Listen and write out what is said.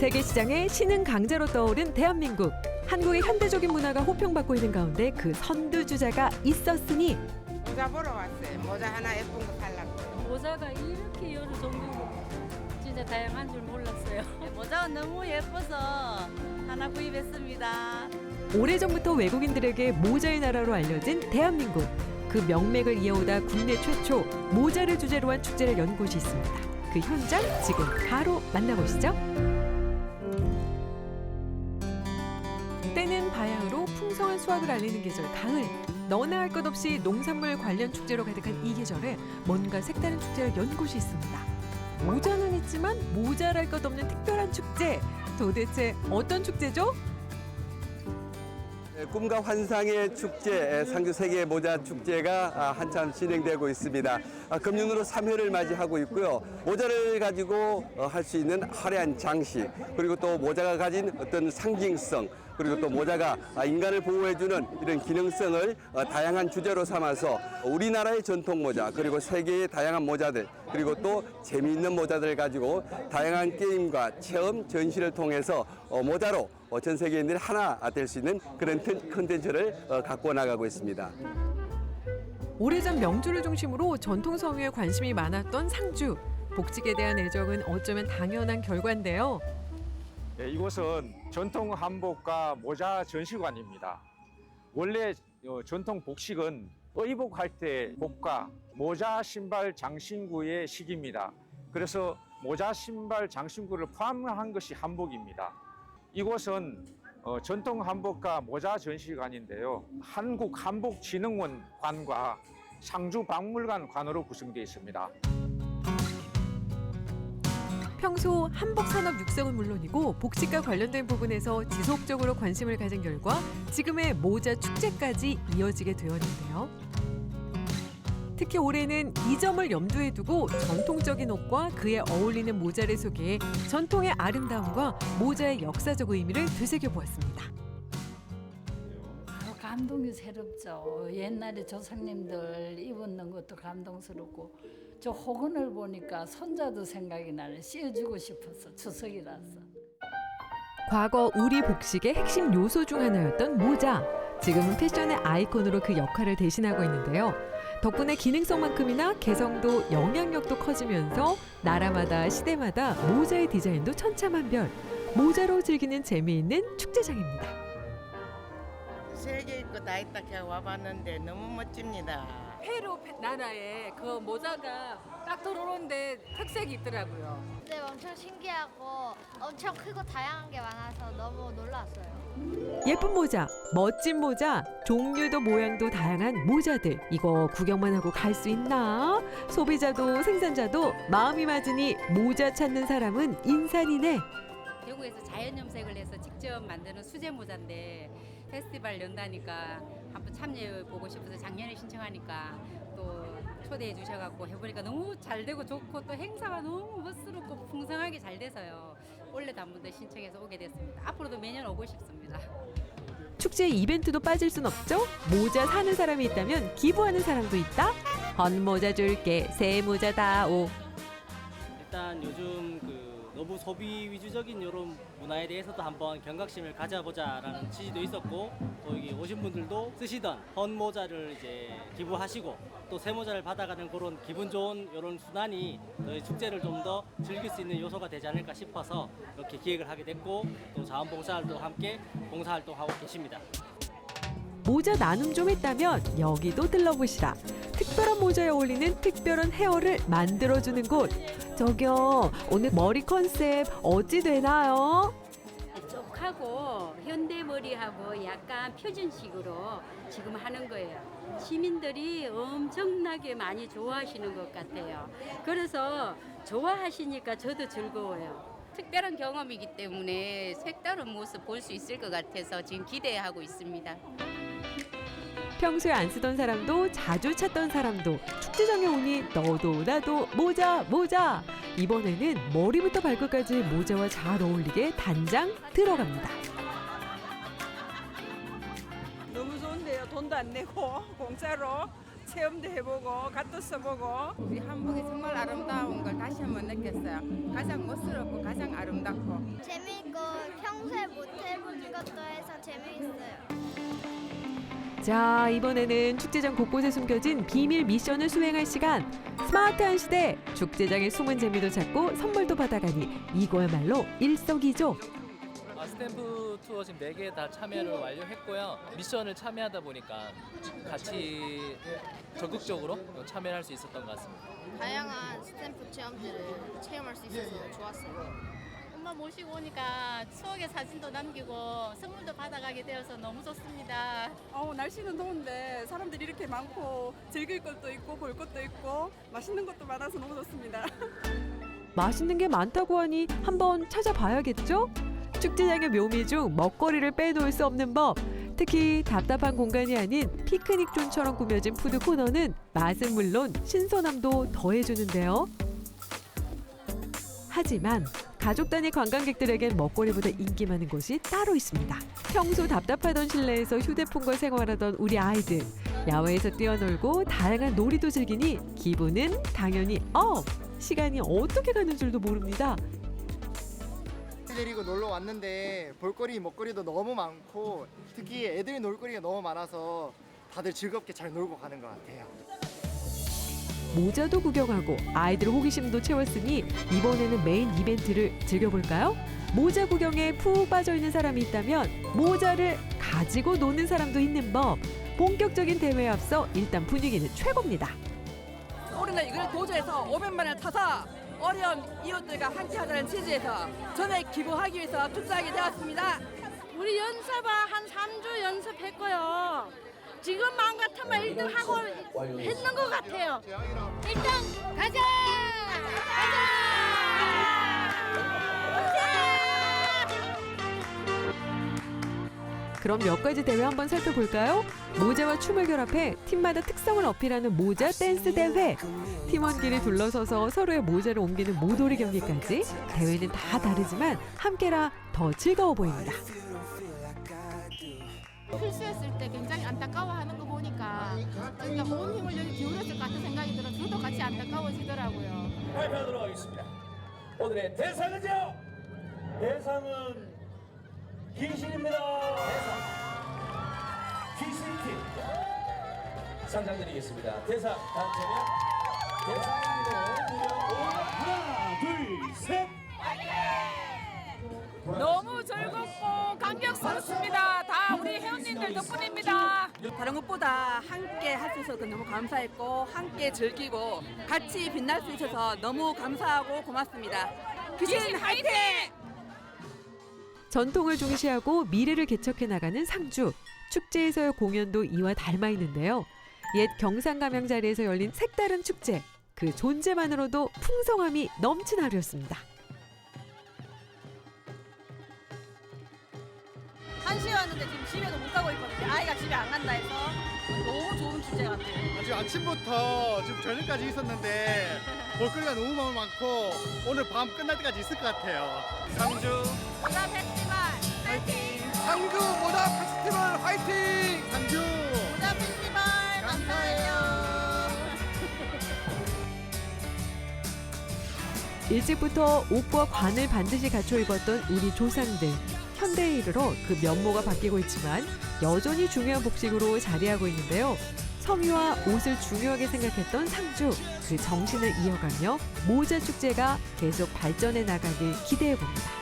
세계 시장의 신흥 강자로 떠오른 대한민국. 한국의 현대적인 문화가 호평받고 있는 가운데 그 선두주자가 있었으니 모자 보러 왔어요. 모자 하나 예쁜 거 살라고. 모자가 이렇게 여러 종류로 진짜 다양한 줄 몰랐어요. 모자가 너무 예뻐서 하나 구입했습니다. 오래전부터 외국인들에게 모자의 나라로 알려진 대한민국. 그 명맥을 이어오다 국내 최초 모자를 주제로 한 축제를 연 곳이 있습니다. 그 현장 지금 바로 만나보시죠. 때는 바야흐로 풍성한 수확을 알리는 계절 가을. 너나 할 것 없이 농산물 관련 축제로 가득한 이 계절에 뭔가 색다른 축제를 연 곳이 있습니다. 모자는 있지만 모자랄 것 없는 특별한 축제. 도대체 어떤 축제죠? 네, 꿈과 환상의 축제 상주 세계 모자 축제가 아, 한참 진행되고 있습니다. 아, 금년으로 3회를 맞이하고 있고요. 모자를 가지고 어, 할수 있는 화려한 장식 그리고 또 모자가 가진 어떤 상징성 그리고 또 모자가 아, 인간을 보호해주는 이런 기능성을 어, 다양한 주제로 삼아서 우리나라의 전통 모자 그리고 세계의 다양한 모자들 그리고 또 재미있는 모자들을 가지고 다양한 게임과 체험 전시를 통해서 어, 모자로 어, 전 세계인들이 하나 될 수 있는 그런 튼- 컨텐츠를 어, 갖고 나가고 있습니다. 오래전 명주를 중심으로 전통 성유에 관심이 많았던 상주. 복직에 대한 애정은 어쩌면 당연한 결과인데요. 네, 이곳은 전통 한복과 모자 전시관입니다. 원래 어, 전통 복식은 의복할 때 복과 모자, 신발, 장신구의 식입니다. 그래서 모자, 신발, 장신구를 포함한 것이 한복입니다. 이곳은 어, 전통 한복과 모자 전시관인데요. 한국 한복진흥원 관과 상주 박물관 관으로 구성되어 있습니다. 평소 한복 산업 육성은 물론이고 복식과 관련된 부분에서 지속적으로 관심을 가진 결과 지금의 모자 축제까지 이어지게 되었는데요. 특히 올해는 이 점을 염두에 두고 전통적인 옷과 그에 어울리는 모자를 소개해 전통의 아름다움과 모자의 역사적 의미를 되새겨 보았습니다. 바로 감동이 새롭죠. 옛날에 조상님들 입었는 것도 감동스럽고 저 호근을 보니까 손자도 생각이 나네. 씌워주고 싶어서 추석이라서. 과거 우리 복식의 핵심 요소 중 하나였던 모자. 지금은 패션의 아이콘으로 그 역할을 대신하고 있는데요. 덕분에 기능성만큼이나 개성도 영향력도 커지면서 나라마다 시대마다 모자의 디자인도 천차만별. 모자로 즐기는 재미있는 축제장입니다. 세계 있고 다 있다 해 와봤는데 너무 멋집니다. 페루 페- 나라에 그 모자가 딱 들어오는데 특색이 있더라고요. 네, 엄청 신기하고 엄청 크고 다양한 게 많아서 너무 놀랐어요. 예쁜 모자, 멋진 모자, 종류도 모양도 다양한 모자들. 이거 구경만 하고 갈 수 있나? 소비자도 생산자도 마음이 맞으니 모자 찾는 사람은 인산이네. 대구에서 자연 염색을 해서 직접 만드는 수제 모자인데 페스티벌 연다니까 한번 참여해 보고 싶어서 작년에 신청하니까 또 초대해 주셔갖고 해보니까 너무 잘 되고 좋고 또 행사가 너무 멋스럽고 풍성하게 잘 돼서요. 올해도 한 번 더 신청해서 오게 됐습니다. 앞으로도 매년 오고 싶습니다. 축제 이벤트도 빠질 순 없죠? 모자 사는 사람이 있다면 기부하는 사람도 있다? 헌 모자 줄게, 새 모자 다오. 일단 요즘 그 너무 소비 위주적인 이런 문화에 대해서도 한번 경각심을 가져보자라는 취지도 있었고 또 여기 오신 분들도 쓰시던 헌 모자를 이제 기부하시고 또 새 모자를 받아가는 그런 기분 좋은 이런 순환이 저희 축제를 좀 더 즐길 수 있는 요소가 되지 않을까 싶어서 이렇게 기획을 하게 됐고 또 자원봉사활동 함께 봉사활동하고 계십니다. 모자 나눔 좀 했다면 여기도 들러보시라. 특별한 모자에 어울리는 특별한 헤어를 만들어주는 곳. 저기요, 오늘 머리 컨셉 어찌 되나요? 쪽하고 현대머리하고 약간 표준식으로 지금 하는 거예요. 시민들이 엄청나게 많이 좋아하시는 것 같아요. 그래서 좋아하시니까 저도 즐거워요. 특별한 경험이기 때문에 색다른 모습 볼 수 있을 것 같아서 지금 기대하고 있습니다. 평소에 안 쓰던 사람도 자주 찾던 사람도 축제장에 오니 너도 나도 모자 모자 이번에는 머리부터 발끝까지 모자와 잘 어울리게 단장 들어갑니다. 너무 좋은데요. 돈도 안 내고 공짜로 체험도 해보고 갓도 써보고 우리 한복이 정말 아름다운 걸 다시 한번 느꼈어요. 가장 멋스럽고 가장 아름답고 재미있고 평소에 못 해본 것도 해서 재미있어요. 자, 이번에는 축제장 곳곳에 숨겨진 비밀 미션을 수행할 시간. 스마트한 시대 축제장의 숨은 재미도 찾고 선물도 받아가니 이거야말로 일석이조. 아, 스탬프 투어 지금 4개 다 참여를 완료했고요. 미션을 참여하다 보니까 같이 적극적으로 참여를 할수 있었던 것 같습니다. 다양한 스탬프 체험들을 체험할 수 있어서 좋았어요. 엄마 모시고 오니까 추억의 사진도 남기고 선물도 받아가게 되어서 너무 좋습니다. 어, 날씨는 더운데 사람들이 이렇게 많고 즐길 것도 있고 볼 것도 있고 맛있는 것도 많아서 너무 좋습니다. 맛있는 게 많다고 하니 한번 찾아봐야겠죠? 축제장의 묘미 중 먹거리를 빼놓을 수 없는 법. 특히 답답한 공간이 아닌 피크닉 존처럼 꾸며진 푸드 코너는 맛은 물론 신선함도 더해주는데요. 하지만 가족 단위 관광객들에겐 먹거리보다 인기 많은 곳이 따로 있습니다. 평소 답답하던 실내에서 휴대폰과 생활하던 우리 아이들. 야외에서 뛰어놀고 다양한 놀이도 즐기니 기분은 당연히 업! 시간이 어떻게 가는 줄도 모릅니다. 데리고 놀러 왔는데 볼거리 먹거리도 너무 많고 특히 애들 놀거리가 너무 많아서 다들 즐겁게 잘 놀고 가는 것 같아요. 모자도 구경하고 아이들 호기심도 채웠으니 이번에는 메인 이벤트를 즐겨볼까요? 모자 구경에 푹 빠져 있는 사람이 있다면 모자를 가지고 노는 사람도 있는 법. 본격적인 대회에 앞서 일단 분위기는 최고입니다. 우리는 이걸 도저해서 500만 원을 타서 어려운 이웃들과 함께하자는 취지에서 전액 기부하기 위해서 투자하게 되었습니다. 우리 연습을 한 3주 연습했고요. 지금 마음 같으면 1등 하고 했는 것 같아요. 일단 가자! 그럼 몇 가지 대회 한번 살펴볼까요? 모자와 춤을 결합해 팀마다 특성을 어필하는 모자 댄스 대회. 팀원끼리 둘러서서 서로의 모자를 옮기는 모돌이 경기까지 대회는 다 다르지만 함께라 더 즐거워 보입니다. 실수했을 때 굉장히 안타까워하는 거 보니까 그러니까 온 힘을 여기 기울였을 것 같은 생각이 들어 저도 같이 안타까워지더라고요. 발표하도록 하겠습니다. 오늘의 대상은요. 대상은 귀신입니다. 대상 귀신팀 상장 드리겠습니다. 대상 당첨면 대상은 무려 하나 둘 셋. 너무 즐겁고 감격스럽습니다. 회원님들 덕분입니다. 다른 것보다 함께 할 수 있어서 너무 감사했고 함께 즐기고 같이 빛날 수 있어서 너무 감사하고 고맙습니다. 귀신 화이팅! 전통을 중시하고 미래를 개척해 나가는 상주. 축제에서의 공연도 이와 닮아 있는데요. 옛 경상감양 자리에서 열린 색다른 축제. 그 존재만으로도 풍성함이 넘친 하루였습니다. 한 시에 왔는데 지금 집에도 못 가고 있거든요. 아이가 집에 안 간다 해서 너무 좋은 축제 같아요. 아주 아침부터 지금 저녁까지 있었는데 볼거리가 너무 많고 오늘 밤 끝날 때까지 있을 것 같아요. 상주 모자 페스티벌 파이팅! 상주 모자 페스티벌 화이팅! 상주 모자 페스티벌 감사해요. 일찍부터 옷과 관을 반드시 갖춰 입었던 우리 조상들. 현대에 이르러 그 면모가 바뀌고 있지만 여전히 중요한 복식으로 자리하고 있는데요. 섬유와 옷을 중요하게 생각했던 상주. 그 정신을 이어가며 모자 축제가 계속 발전해 나가길 기대해 봅니다.